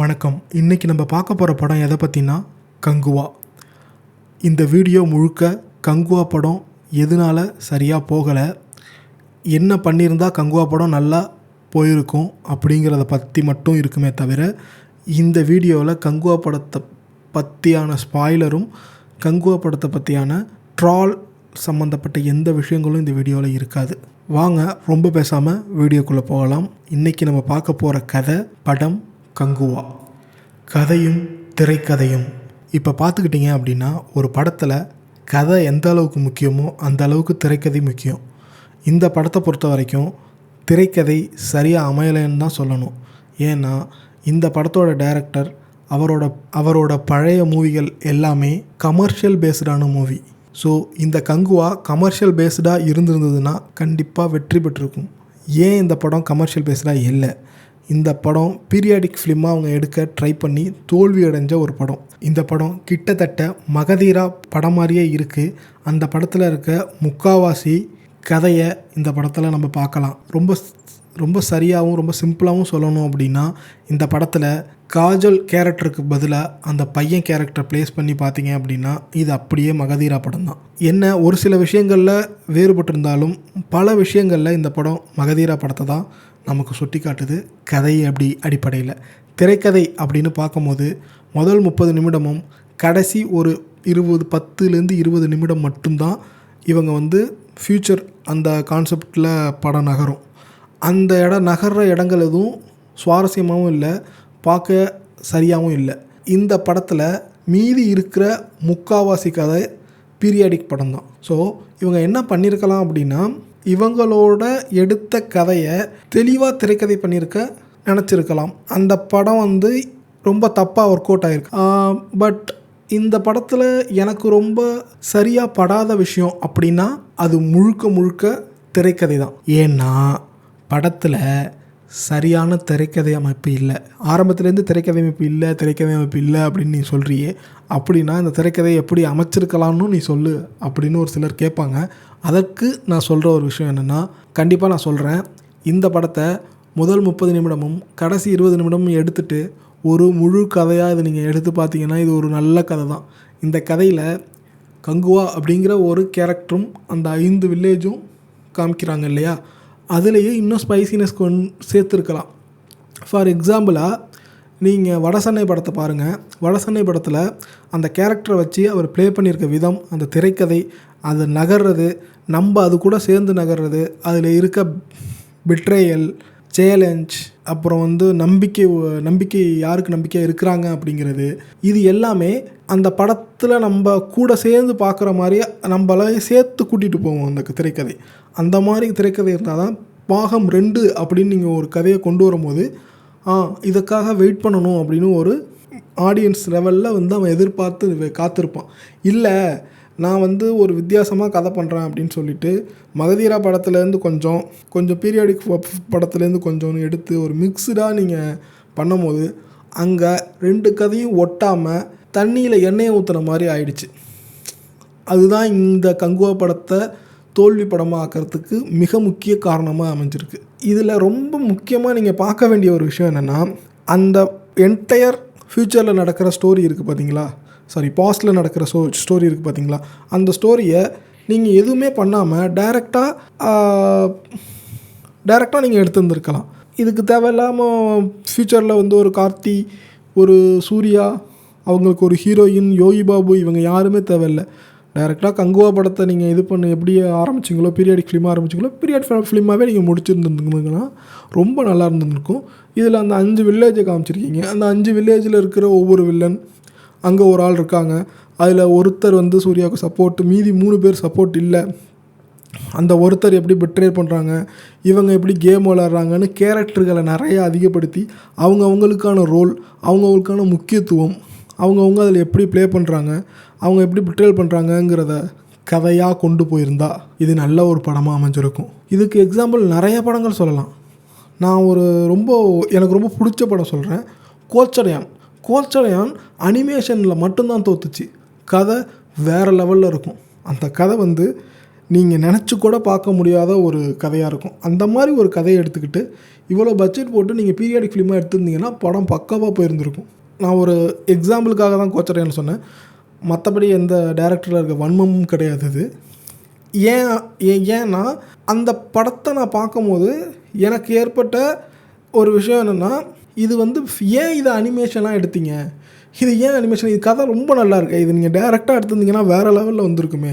வணக்கம். இன்றைக்கி நம்ம பார்க்க போகிற படம் எதை பற்றினா கங்குவா. இந்த வீடியோ முழுக்க கங்குவா படம் எதனால் சரியாக போகலை என்ன பண்ணியிருந்தால் கங்குவா படம் நல்லா போயிருக்கும் அப்படிங்கிறத பற்றி மட்டும் இருக்குமே தவிர இந்த வீடியோவில் கங்குவா படத்தை பற்றியான ஸ்பாய்லரும் கங்குவா படத்தை பற்றியான ட்ரால் சம்மந்தப்பட்ட எந்த விஷயங்களும் இந்த வீடியோவில் இருக்காது. வாங்க ரொம்ப பேசாமல் வீடியோக்குள்ளே போகலாம். இன்றைக்கி நம்ம பார்க்க போகிற கதை படம் கங்குவா. கதையும் திரைக்கதையும். இப்போ பார்த்துக்கிட்டிங்க அப்படின்னா ஒரு படத்தில் கதை எந்த அளவுக்கு முக்கியமோ அந்த அளவுக்கு திரைக்கதை முக்கியம். இந்த படத்தை பொறுத்த வரைக்கும் திரைக்கதை சரியாக அமையலைன்னு தான் சொல்லணும். ஏன்னா இந்த படத்தோட டைரக்டர் அவரோட அவரோட பழைய மூவிகள் எல்லாமே கமர்ஷியல் பேஸ்டான மூவி. ஸோ இந்த கங்குவா கமர்ஷியல் பேஸ்டாக இருந்திருந்ததுன்னா கண்டிப்பாக வெற்றி பெற்றிருக்கும். ஏன் இந்த படம் கமர்ஷியல் பேஸ்டாக இல்லை? இந்த படம் பீரியாடிக் ஃபிலிமாக அவங்க எடுக்க ட்ரை பண்ணி தோல்வி அடைஞ்ச ஒரு படம். இந்த படம் கிட்டத்தட்ட மகதீரா படம் மாதிரியே இருக்குது அந்த படத்தில் இருக்க முக்காவாசி கதையை இந்த படத்தில் நம்ம பார்க்கலாம். ரொம்ப ரொம்ப சரியாகவும் ரொம்ப சிம்பிளாகவும் சொல்லணும் அப்படின்னா இந்த படத்தில் காஜல் கேரக்டருக்கு பதிலாக அந்த பையன் கேரக்டர் ப்ளேஸ் பண்ணி பார்த்தீங்க அப்படின்னா இது அப்படியே மகதீரா படம் தான் என்ன ஒரு சில விஷயங்களில் வேறுபட்டிருந்தாலும் பல விஷயங்களில் இந்த படம் மகதீரா படத்தை தான் நமக்கு சுட்டி காட்டுது கதை அப்படி அடிப்படையில். திரைக்கதை அப்படின்னு பார்க்கும்போது முதல் முப்பது நிமிடமும் கடைசி ஒரு இருபது பத்துலேருந்து இருபது நிமிடம் மட்டும்தான் இவங்க வந்து ஃப்யூச்சர் அந்த கான்செப்டில் படம் நகரும். அந்த இடம் நகர்ற இடங்கள் எதுவும் சுவாரஸ்யமாகவும் இல்லை பார்க்க சரியாகவும் இல்லை. இந்த படத்தில் மீதி இருக்கிற முக்காவாசி கதை பீரியாடிக் படம் தான் ஸோ இவங்க என்ன பண்ணியிருக்கலாம் அப்படின்னா இவங்களோட எடுத்த கதையை தெளிவாக திரைக்கதை பண்ணியிருக்க நினச்சிருக்கலாம். அந்த படம் வந்து ரொம்ப தப்பாக ஒர்க் அவுட் ஆகிருக்கு பட் இந்த படத்தில் எனக்கு ரொம்ப சரியாக படாத விஷயம் அப்படின்னா அது முழுக்க முழுக்க திரைக்கதை தான். ஏன்னா படத்தில் சரியான திரைக்கதை அமைப்பு இல்லை. ஆரம்பத்துலேருந்து திரைக்கதை அமைப்பு இல்லை திரைக்கதை அமைப்பு இல்லை அப்படின்னு நீ சொல்கிறியே அப்படின்னா இந்த திரைக்கதையை எப்படி அமைச்சிருக்கலாம்னு நீ சொல்லு அப்படின்னு ஒரு சிலர் கேட்பாங்க. அதற்கு நான் சொல்கிற ஒரு விஷயம் என்னென்னா கண்டிப்பாக நான் சொல்கிறேன் இந்த படத்தை முதல் முப்பது நிமிடமும் கடைசி இருபது நிமிடமும் எடுத்துட்டு ஒரு முழு கதையாக இதை நீங்கள் எடுத்து பார்த்தீங்கன்னா இது ஒரு நல்ல கதை தான். இந்த கதையில் கங்குவா அப்படிங்கிற ஒரு கேரக்டரும் அந்த ஐந்து வில்லேஜும் காமிக்கிறாங்க இல்லையா? அதுலேயே இன்னும் ஸ்பைசினஸ் கொண் சேர்த்துருக்கலாம். ஃபார் எக்ஸாம்பிளாக நீங்கள் வடசென்னை படத்தை பாருங்கள் வடசென்னை படத்தில் அந்த கேரக்டரை வச்சு அவர் ப்ளே பண்ணியிருக்க விதம் அந்த திரைக்கதை அது நகர்றது நம்ம அது கூட சேர்ந்து நகர்றது அதில் இருக்க பிட்ரேயல் சேலஞ்ச் அப்புறம் வந்து நம்பிக்கை நம்பிக்கை யாருக்கு நம்பிக்கையாக இருக்கிறாங்க அப்படிங்கிறது இது எல்லாமே அந்த படத்தில் நம்ம கூட சேர்ந்து பார்க்குற மாதிரி நம்மள சேர்த்து கூட்டிகிட்டு போவோம் அந்த திரைக்கதை. அந்த மாதிரி திரைக்கதை இருந்தால் தான் பாகம் ரெண்டு அப்படின்னு நீங்கள் ஒரு கதையை கொண்டு வரும்போது ஆ இதுக்காக வெயிட் பண்ணணும் அப்படின்னு ஒரு ஆடியன்ஸ் லெவலில் வந்து அவன் எதிர்பார்த்து காத்திருப்பான். இல்லை நான் வந்து ஒரு வித்தியாசமாக கதை பண்ணுறேன் அப்படின்னு சொல்லிட்டு மகதீரா படத்துலேருந்து கொஞ்சம் கொஞ்சம் பீரியாடிக் படத்துலேருந்து கொஞ்சம் எடுத்து ஒரு மிக்ஸ்டாக நீங்கள் பண்ணும்போது அங்கே ரெண்டு கதையும் ஒட்டாமல் தண்ணியில் எண்ணெயை ஊற்றுன மாதிரி ஆயிடுச்சு. அதுதான் இந்த கங்குவா படத்தை தோல்வி படமாக ஆக்கிறதுக்கு மிக முக்கிய காரணமாக அமைஞ்சிருக்கு. இதில் ரொம்ப முக்கியமாக நீங்கள் பார்க்க வேண்டிய ஒரு விஷயம் என்னென்னா அந்த என்டையர் ஃப்யூச்சரில் நடக்கிற ஸ்டோரி இருக்குது பார்த்தீங்களா சாரி பாஸ்டில் நடக்கிற ஸ்டோ ஸ்டோரி இருக்குது பார்த்தீங்களா அந்த ஸ்டோரியை நீங்கள் எதுவுமே பண்ணாமல் டைரெக்டாக டைரெக்டாக நீங்கள் எடுத்துருந்துருக்கலாம். இதுக்கு தேவையில்லாமல் ஃப்யூச்சரில் வந்து ஒரு கார்த்தி ஒரு சூர்யா அவங்களுக்கு ஒரு ஹீரோயின் யோகி பாபு இவங்க யாருமே தேவையில்லை. டைரெக்டாக கங்குவா படத்தை நீங்கள் இது பண்ண எப்படி ஆரம்பிச்சிங்களோ பீரியட் ஃபிலிமாக ஆரம்பிச்சிங்களோ பீரியட் ஃபிலிமாகவே நீங்கள் முடிச்சிருந்துருந்துங்கன்னா ரொம்ப நல்லா இருந்திருக்கும் இதில் அந்த அஞ்சு வில்லேஜை காமிச்சிருக்கீங்க. அந்த அஞ்சு வில்லேஜில் இருக்கிற ஒவ்வொரு வில்லன் அங்கே ஒரு ஆள் இருக்காங்க. அதில் ஒருத்தர் வந்து சூர்யாவுக்கு சப்போர்ட் மீதி மூணு பேர் சப்போர்ட் இல்லை. அந்த ஒருத்தர் எப்படி பெட்ரே பண்ணுறாங்க இவங்க எப்படி கேம் விளாட்றாங்கன்னு கேரக்டர்களை நிறைய அதிகப்படுத்தி அவங்க அவங்களுக்கான ரோல் அவங்கவுங்களுக்கான முக்கியத்துவம் அவங்கவுங்க அதில் எப்படி ப்ளே பண்ணுறாங்க அவங்க எப்படி பிட்ரேல் பண்ணுறாங்கங்கிறத கதையாக கொண்டு போயிருந்தா இது நல்ல ஒரு படமாக அமைஞ்சிருக்கும். இதுக்கு எக்ஸாம்பிள் நிறைய படங்கள் சொல்லலாம். நான் ஒரு ரொம்ப எனக்கு ரொம்ப பிடிச்ச படம் சொல்கிறேன் கோச்சடையான். கோச்சடையான் அனிமேஷனில் மட்டும்தான் தோத்துச்சு. கதை வேறு லெவலில் இருக்கும். அந்த கதை வந்து நீங்கள் நினச்சி கூட பார்க்க முடியாத ஒரு கதையாக இருக்கும். அந்த மாதிரி ஒரு கதையை எடுத்துக்கிட்டு இவ்வளோ பட்ஜெட் போட்டு நீங்கள் பீரியாடிக் ஃபிலிமாக எடுத்திருந்தீங்கன்னா படம் பக்காவாக போயிருந்துருக்கும். நான் ஒரு எக்ஸாம்பிளுக்காக தான் கோச்சரேன்னு சொன்னேன். மற்றபடி எந்த டேரக்டரில் இருக்க வன்மமும் கிடையாது இது. ஏன் ஏன் ஏன்னா அந்த படத்தை நான் பார்க்கும்போது எனக்கு ஏற்பட்ட ஒரு விஷயம் என்னென்னா இது வந்து ஏன் இதை அனிமேஷனாக எடுத்தீங்க? இது ஏன் அனிமேஷன் இது கதை ரொம்ப நல்லா இருக்கு. இது நீங்கள் டேரெக்டாக எடுத்திருந்தீங்கன்னா வேறு லெவலில் வந்திருக்குமே.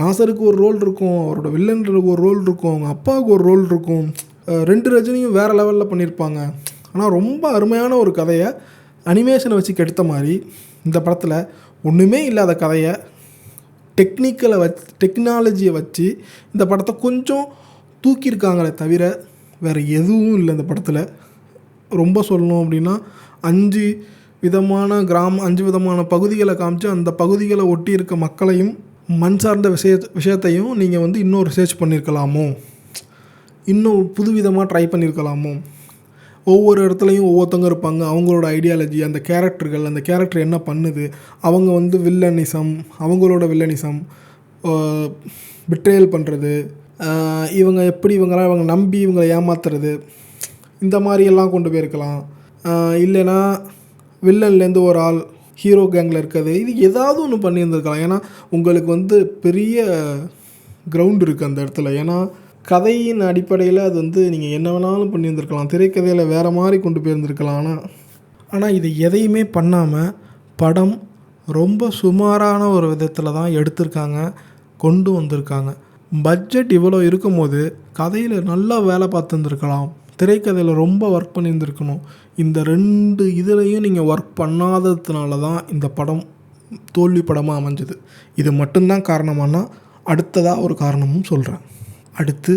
நாசருக்கு ஒரு ரோல் இருக்கும் அவரோட வில்லன்றதுக்கு ஒரு ரோல் இருக்கும் அவங்க அப்பாவுக்கு ஒரு ரோல் இருக்கும். ரெண்டு ரஜினியும் வேறு லெவலில் பண்ணியிருப்பாங்க. ஆனால் ரொம்ப அருமையான ஒரு கதையை அனிமேஷனை வச்சு கெடுத்த மாதிரி இந்த படத்தில் ஒன்றுமே இல்லாத கதையை டெக்னிக்கலை வச் டெக்னாலஜியை வச்சு இந்த படத்தை கொஞ்சம் தூக்கியிருக்காங்களே தவிர வேறு எதுவும் இல்லை இந்த படத்தில். ரொம்ப சொல்லணும் அப்படின்னா அஞ்சு விதமான கிராம அஞ்சு விதமான பகுதிகளை காமிச்சு அந்த பகுதிகளை ஒட்டி இருக்க மக்களையும் மண் சார்ந்த விஷய விஷயத்தையும் நீங்கள் வந்து இன்னும் ரிசர்ச் பண்ணியிருக்கலாமோ இன்னும் புதுவிதமாக ட்ரை பண்ணியிருக்கலாமோ ஒவ்வொரு இடத்துலையும் ஒவ்வொருத்தவங்க இருப்பாங்க. அவங்களோட ஐடியாலஜி அந்த கேரக்டர்கள் அந்த கேரக்டர் என்ன பண்ணுது? அவங்க வந்து வில்லனிசம் அவங்களோட வில்லனிசம் பிட்ரேயல் பண்ணுறது இவங்க எப்படி இவங்களாம் இவங்க நம்பி இவங்களை ஏமாத்துறது இந்த மாதிரியெல்லாம் கொண்டு போயிருக்கலாம். இல்லைன்னா வில்லன்லேருந்து ஒரு ஆள் ஹீரோ கேங்கில் இருக்கிறது இது ஏதாவது ஒன்று பண்ணியிருந்துருக்கலாம். ஏன்னா உங்களுக்கு வந்து பெரிய கிரவுண்ட் இருக்குது அந்த இடத்துல. ஏன்னா கதையின் அடிப்படையில் அது வந்து நீங்கள் என்ன வேணாலும் பண்ணியிருந்துருக்கலாம். திரைக்கதையில் வேறு மாதிரி கொண்டு போயிருந்துருக்கலாம். ஆனால் ஆனால் இது எதையுமே பண்ணாமல் படம் ரொம்ப சுமாரான ஒரு விதத்தில் தான் எடுத்திருக்காங்க கொண்டு வந்திருக்காங்க. பட்ஜெட் இவ்வளோ இருக்கும்போது கதையில் நல்லா வேலை பார்த்துருந்துருக்கலாம். திரைக்கதையில் ரொம்ப ஒர்க் பண்ணியிருந்துருக்கணும். இந்த ரெண்டு இதுலேயும் நீங்கள் ஒர்க் பண்ணாததுனால தான் இந்த படம் தோல்வி படமாக அமைஞ்சது. இது மட்டும்தான் காரணமானால் அடுத்ததாக ஒரு காரணமும் சொல்கிறேன் அடுத்து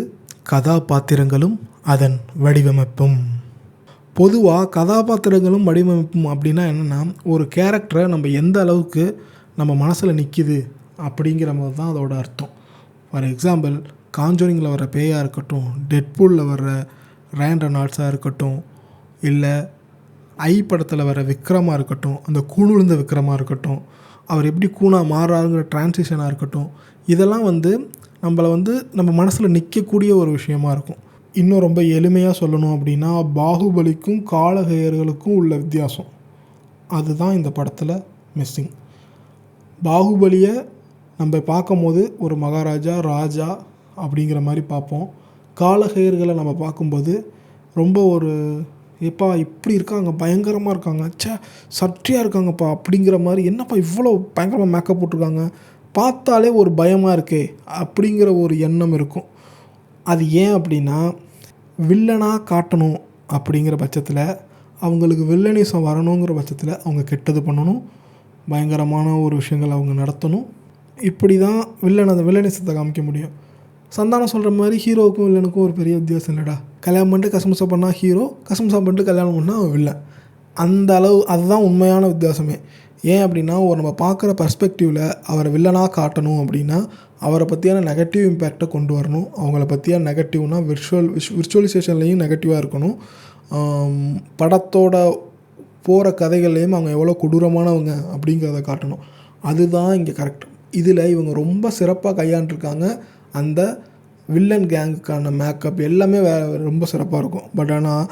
கதாபாத்திரங்களும் அதன் வடிவமைப்பும். பொதுவாக கதாபாத்திரங்களும் வடிவமைப்பும் அப்படின்னா என்னென்னா ஒரு கேரக்டரை நம்ம எந்த அளவுக்கு நம்ம மனசில் நிற்கிது அப்படிங்கிற மாதிரி தான் அதோட அர்த்தம். ஃபார் எக்ஸாம்பிள் காஞ்சோரிங்கில் வர பேயாக இருக்கட்டும் டெட்பூலில் வர்ற ரயன் ரெனால்ட்ஸாக இருக்கட்டும் இல்லை ஐ படத்தில் வர விக்ரமாக இருக்கட்டும் அந்த கூணுழுந்த விக்ரமாக இருக்கட்டும் அவர் எப்படி கூணாக மாறாருங்கிற டிரான்சிஷனாக இருக்கட்டும் இதெல்லாம் வந்து நம்மளை வந்து நம்ம மனசில் நிற்கக்கூடிய ஒரு விஷயமா இருக்கும். இன்னும் ரொம்ப எளிமையாக சொல்லணும் அப்படின்னா பாகுபலிக்கும் காலகையர்களுக்கும் உள்ள வித்தியாசம். அதுதான் இந்த படத்தில் மிஸ்ஸிங் பாகுபலியை நம்ம பார்க்கும்போது ஒரு மகாராஜா ராஜா அப்படிங்கிற மாதிரி பார்ப்போம். காலகையர்களை நம்ம பார்க்கும்போது ரொம்ப ஒரு எப்பா இப்படி இருக்காங்க பயங்கரமாக இருக்காங்க ச்சே சற்றியாக இருக்காங்கப்பா அப்படிங்கிற மாதிரி என்னப்பா இவ்வளோ பயங்கரமாக மேக்கப் போட்டிருக்காங்க பார்த்தாலே ஒரு பயமாக இருக்கே அப்படிங்கிற ஒரு எண்ணம் இருக்கும். அது ஏன் அப்படின்னா வில்லனாக காட்டணும் அப்படிங்கிற பட்சத்தில் அவங்களுக்கு வில்லனிசம் வரணுங்கிற பட்சத்தில் அவங்க கெட்டது பண்ணணும் பயங்கரமான ஒரு விஷயங்கள் அவங்க நடத்தணும். இப்படி தான் வில்லன் அந்த வில்லனிசத்தை காமிக்க முடியும். சந்தானம் சொல்கிற மாதிரி ஹீரோவுக்கும் வில்லனுக்கும் ஒரு பெரிய வித்தியாசம் இல்லைடா. கல்யாணம் பண்ணிட்டு கசமுசா பண்ணால் ஹீரோ கசமுசா பண்ணிட்டு கல்யாணம் பண்ணால் வில்லன். அந்த அளவு அதுதான் உண்மையான வித்தியாசமே. ஏன் அப்படின்னா ஒரு நம்ம பார்க்குற பர்ஸ்பெக்டிவில் அவரை வில்லனாக காட்டணும் அப்படின்னா அவரை பற்றியான நெகட்டிவ் இம்பேக்டை கொண்டு வரணும். அவங்கள பற்றியான நெகட்டிவ்னா விர்ச்சுவல் விஷ் விர்ச்சுவலைசேஷன்லேயும் நெகட்டிவாக இருக்கணும். படத்தோட போகிற கதைகள்லேயும் அவங்க எவ்வளோ கொடூரமானவங்க அப்படிங்கிறத காட்டணும். அதுதான் இங்கே கரெக்ட் இதில் இவங்க ரொம்ப சிறப்பாக கையாண்டிருக்காங்க. அந்த வில்லன் கேங்குக்கான மேக்கப் எல்லாமே வே ரொம்ப சிறப்பாக இருக்கும். பட் ஆனால்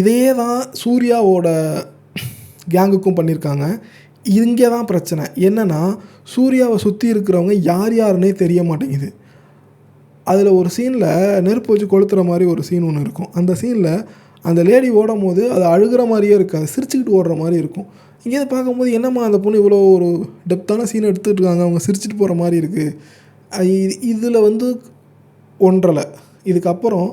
இதே தான் சூர்யாவோட கேங்குக்கும் பண்ணியிருக்காங்க இங்கே தான் பிரச்சனை. என்னென்னா சூர்யாவை சுற்றி இருக்கிறவங்க யார் யாருன்னே தெரிய மாட்டேங்குது. அதில் ஒரு சீனில் நெருப்பு வச்சு கொளுத்துற மாதிரி ஒரு சீன் ஒன்று இருக்கும். அந்த சீனில் அந்த லேடி ஓடும் போது அது அழுகிற மாதிரியே இருக்காது. சிரிச்சுக்கிட்டு ஓடுற மாதிரி இருக்கும். இங்கேருந்து பார்க்கும்போது என்னம்மா அந்த பொண்ணு இவ்வளோ ஒரு டெப்த்தான சீன் எடுத்துகிட்டு இருக்காங்க. அவங்க சிரிச்சுட்டு போகிற மாதிரி இருக்குது இதில் வந்து ஒன்றலை இதுக்கப்புறம்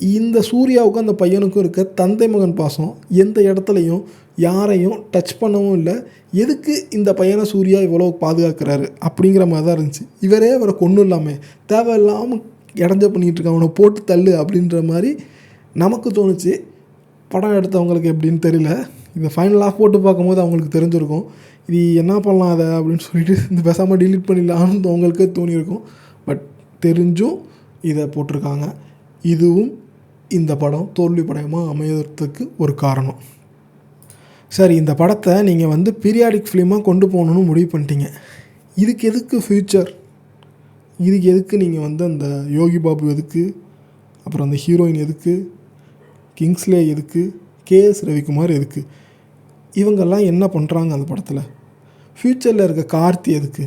இந்த சூர்யாவுக்கும் அந்த பையனுக்கும் இருக்க தந்தை மகன் பாசம் எந்த இடத்துலையும் யாரையும் டச் பண்ணவும் இல்லை. எதுக்கு இந்த பையனை சூர்யா இவ்வளோ பாதுகாக்கிறாரு அப்படிங்கிற மாதிரி தான் இருந்துச்சு. இவரே அவரை கொண்டு இல்லாமல் தேவையில்லாமல் இடைஞ்ச பண்ணிகிட்டு இருக்கான் அவனை போட்டு தள்ளு அப்படின்ற மாதிரி நமக்கு தோணுச்சு. படம் எடுத்தவங்களுக்கு எப்படின்னு தெரியல. இந்த ஃபைனல் ஆஃப் போட்டு பார்க்கும்போது அவங்களுக்கு தெரிஞ்சிருக்கும். இது என்ன பண்ணலாம் அதை அப்படின்னு சொல்லிட்டு இந்த பேசாமல் டிலீட் பண்ணிடலான்னு அவங்களுக்கே தோணியிருக்கும். பட் தெரிஞ்சும் இதை போட்டிருக்காங்க. இதுவும் இந்த படம் தோல்வி படமாக அமையறதுக்கு ஒரு காரணம். சரி இந்த படத்தை நீங்கள் வந்து பீரியாடிக் ஃபிலிமாக கொண்டு போகணுன்னு முடிவு பண்ணிட்டீங்க. இதுக்கு எதுக்கு ஃப்யூச்சர் இதுக்கு எதுக்கு நீங்கள் வந்து அந்த யோகி பாபு எதுக்கு? அப்புறம் அந்த ஹீரோயின் எதுக்கு? கிங்ஸ்லே எதுக்கு? கேஎஸ் ரவிக்குமார் எதுக்கு? இவங்கெல்லாம் என்ன பண்ணுறாங்க அந்த படத்தில்? ஃப்யூச்சரில் இருக்க கார்த்தி எதுக்கு?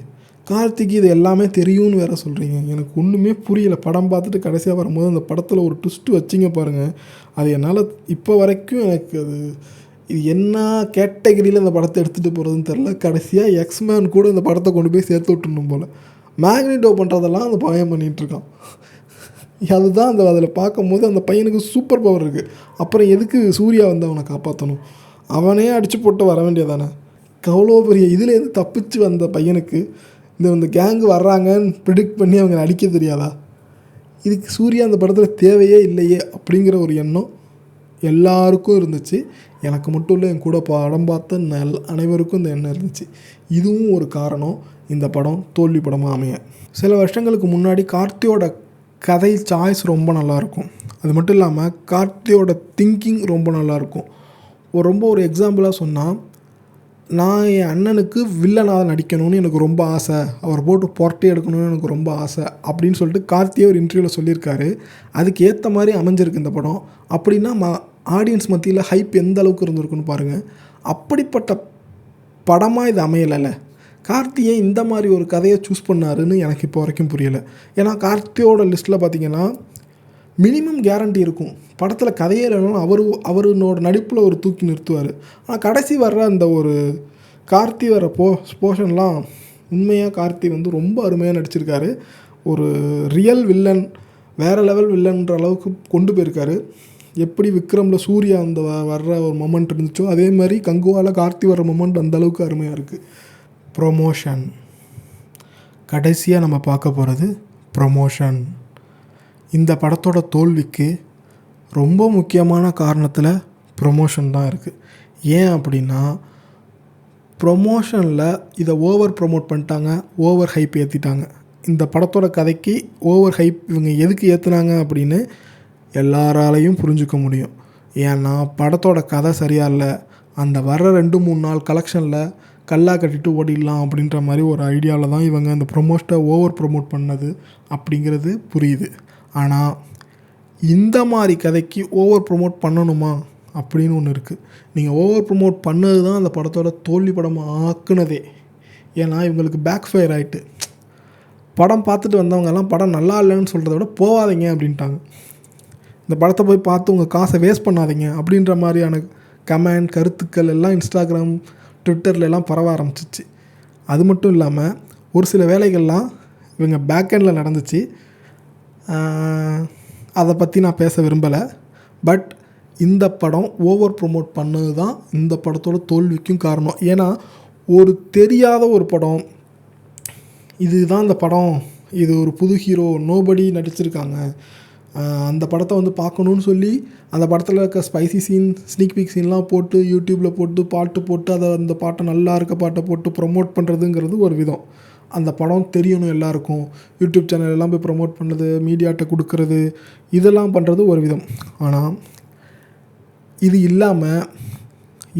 கார்த்திக்கு இது எல்லாமே தெரியும்னு வேற சொல்கிறீங்க எனக்கு ஒன்றுமே புரியல. படம் பார்த்துட்டு கடைசியாக வரும்போது அந்த படத்தில் ஒரு ட்விஸ்ட்டு வச்சிங்க பாருங்கள் அது என்னால் இப்போ வரைக்கும் எனக்கு அது இது என்ன கேட்டகரியில் இந்த படத்தை எடுத்துகிட்டு போகிறதுன்னு தெரில கடைசியாக எக்ஸ்மேன் கூட இந்த படத்தை கொண்டு போய் சேர்த்து விட்டுணும் போல். மேக்னெட்டோ பண்ணுறதெல்லாம் அந்த பயம் பண்ணிகிட்ருக்கான் அதுதான் அந்த அதில் பார்க்கும்போது அந்த பையனுக்கு சூப்பர் பவர் இருக்குது அப்புறம் எதுக்கு சூர்யா வந்து அவனை காப்பாற்றணும் அவனே அடித்து போட்டு வர வேண்டியதானே? அவ்வளோ பெரிய இதுலேருந்து தப்பிச்சு வந்த பையனுக்கு இந்த இந்த கேங்கு வர்றாங்கன்னு ப்ரிடிக்ட் பண்ணி அவங்க அடிக்க தெரியாதா? இதுக்கு சூர்யா அந்த படத்தில் தேவையே இல்லையே அப்படிங்கிற ஒரு எண்ணம் எல்லாருக்கும் இருந்துச்சு. எனக்கு மட்டும் இல்லை என் கூட படம் பார்த்த நல் அனைவருக்கும் இந்த எண்ணம் இருந்துச்சு. இதுவும் ஒரு காரணம். இந்த படம் தோல்வி படமாக அமைய. சில வருஷங்களுக்கு முன்னாடி கார்த்தியோட கதை சாய்ஸ் ரொம்ப நல்லாயிருக்கும் அது மட்டும் இல்லாமல் கார்த்தியோட திங்கிங் ரொம்ப நல்லாயிருக்கும் ஒரு ரொம்ப ஒரு எக்ஸாம்பிளாக சொன்னால் நான் என் அண்ணனுக்கு வில்லனாக நடிக்கணும்னு எனக்கு ரொம்ப ஆசை. அவர் போட்டு புரட்டி எடுக்கணும்னு எனக்கு ரொம்ப ஆசை. அப்படின்னு சொல்லிட்டு கார்த்தியே ஒரு இன்டர்வியூவில் சொல்லியிருக்காரு. அதுக்கு ஏற்ற மாதிரி அமைஞ்சிருக்கு இந்த படம். அப்படின்னா ம ஆடியன்ஸ் மத்தியில் ஹைப் எந்த அளவுக்கு இருந்திருக்குன்னு பாருங்கள் அப்படிப்பட்ட படமாக இது அமையலைல்ல. கார்த்தி இந்த மாதிரி ஒரு கதையை சூஸ் பண்ணாருன்னு எனக்கு இப்போ வரைக்கும் புரியலை. ஏன்னா கார்த்தியோட லிஸ்ட்டில் பார்த்தீங்கன்னா மினிமம் கேரண்டி இருக்கும். படத்தில் கதையே இல்லைனாலும் அவர் அவருனோட நடிப்பில் ஒரு தூக்கி நிறுத்துவார். ஆனால் கடைசி வர்ற அந்த ஒரு கார்த்தி வர போ போர்ஷன்லாம் உண்மையாக கார்த்தி வந்து ரொம்ப அருமையாக நடிச்சிருக்காரு. ஒரு ரியல் வில்லன் வேறு லெவல் வில்லன்ற அளவுக்கு கொண்டு போயிருக்காரு. எப்படி விக்ரமில் சூர்யா அந்த வ- வர்ற ஒரு மொமெண்ட் இருந்துச்சோ அதே மாதிரி கங்குவால கார்த்தி வர மொமெண்ட் அந்த அளவுக்கு அருமையாக இருக்குது ப்ரொமோஷன் கடைசியாக நம்ம பார்க்க போகிறது ப்ரொமோஷன் இந்த படத்தோட தோல்விக்கு ரொம்ப முக்கியமான காரணத்தில் ப்ரொமோஷன் தான் இருக்குது ஏன் அப்படின்னா ப்ரொமோஷனில் இதை ஓவர் ப்ரொமோட் பண்ணிட்டாங்க ஓவர் ஹைப் ஏற்றிட்டாங்க இந்த படத்தோட கதைக்கு ஓவர் ஹைப் இவங்க எதுக்கு ஏற்றுனாங்க அப்படின்னு எல்லாராலையும் புரிஞ்சுக்க முடியும். ஏன்னா படத்தோட கதை சரியா இல்லை. அந்த வர்ற ரெண்டு மூணு நாள் கலெக்ஷனில் கல்லா கட்டிட்டு ஓடிடலாம் அப்படின்ற மாதிரி ஒரு ஐடியாவில் தான் இவங்க அந்த ப்ரொமோட்டை ஓவர் ப்ரொமோட் பண்ணது அப்படிங்கிறது புரியுது. ஆனால் இந்த மாதிரி கதைக்கு ஓவர் ப்ரொமோட் பண்ணணுமா அப்படின்னு ஒன்று இருக்குது நீங்கள் ஓவர் ப்ரொமோட் பண்ணது தான் அந்த படத்தோட தோல்வி படமாக ஆக்குனதே. ஏன்னா இவங்களுக்கு பேக் ஃபயர் ஆகிட்டு படம் பார்த்துட்டு வந்தவங்கெல்லாம் படம் நல்லா இல்லைன்னு சொல்கிறத விட போகாதீங்க அப்படின்ட்டாங்க. இந்த படத்தை போய் பார்த்து உங்கள் காசை வேஸ்ட் பண்ணாதீங்க அப்படின்ற மாதிரியான கமெண்ட் கருத்துக்கள் எல்லாம் இன்ஸ்டாகிராம் ட்விட்டர்லலாம் பரவ ஆரம்பிச்சிச்சு. அது மட்டும் இல்லாமல் ஒரு சில வேலைகள்லாம் இவங்க பேக்கெண்டில் நடந்துச்சு. அதை பற்றி நான் பேச விரும்பலை. பட் இந்த படம் ஓவர் ப்ரொமோட் பண்ணது தான் இந்த படத்தோட தோல்விக்கும் காரணம். ஏன்னா ஒரு தெரியாத ஒரு படம் இதுதான் அந்த படம். இது ஒரு புது ஹீரோ நோபடி நடிச்சிருக்காங்க. அந்த படத்தை வந்து பார்க்கணுன்னு சொல்லி அந்த படத்தில் இருக்க ஸ்பைசி சீன் ஸ்னீக் பீக் சீன்லாம் போட்டு யூடியூப்பில் போட்டு பாட்டு போட்டு அதை அந்த பாட்டை நல்லா இருக்க பாட்டை போட்டு ப்ரொமோட் பண்ணுறதுங்கிறது ஒரு விதம். அந்த படம் தெரியணும் எல்லாருக்கும். யூடியூப் சேனல் எல்லாம் போய் ப்ரொமோட் பண்ணுறது மீடியாட்ட கொடுக்கறது இதெல்லாம் பண்ணுறது ஒரு விதம். ஆனால் இது இல்லாமல்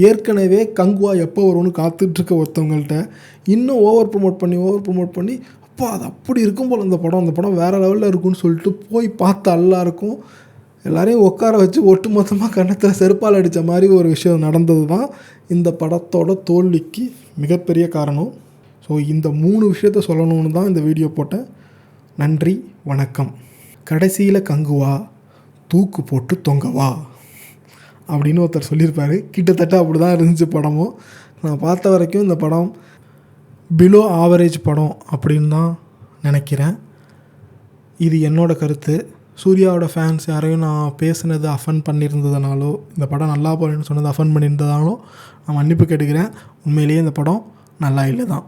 ஏற்கனவே கங்குவா எப்போ வரும்னு காத்துட்ருக்க ஒருத்தவங்கள்ட்ட இன்னும் ஓவர் ப்ரொமோட் பண்ணி ஓவர் ப்ரொமோட் பண்ணி அப்பா அது அப்படி இருக்கும் போல் அந்த படம். அந்த படம் வேறு லெவலில் இருக்கும்னு சொல்லிட்டு போய் பார்த்து எல்லாருக்கும் எல்லாரையும் உட்கார வச்சு ஒட்டு மொத்தமாக கன்னத்தில் செருப்பால் அடித்த மாதிரி ஒரு விஷயம் நடந்தது தான் இந்த படத்தோட தோல்விக்கு மிகப்பெரிய காரணம். ஸோ இந்த மூணு விஷயத்த சொல்லணும்னு தான் இந்த வீடியோ போட்டேன். நன்றி வணக்கம். கடைசியில் கங்குவா தூக்கு போட்டு தொங்கவா அப்படின்னு ஒருத்தர் சொல்லியிருப்பாரு. கிட்டத்தட்ட அப்படி தான் இருந்துச்சு படமும். நான் பார்த்த வரைக்கும் இந்த படம் பிலோ ஆவரேஜ் படம் அப்படின்னு தான் நினைக்கிறேன். இது என்னோட கருத்து. சூர்யாவோட ஃபேன்ஸ் யாரையும் நான் பேசுனது அஃபன் பண்ணியிருந்ததுனாலோ இந்த படம் நல்லா போகலன்னு சொன்னது அஃபன் பண்ணியிருந்ததாலோ நான் மன்னிப்பு கேட்டுக்கிறேன். உண்மையிலேயே இந்த படம் நல்லா இல்லை தான்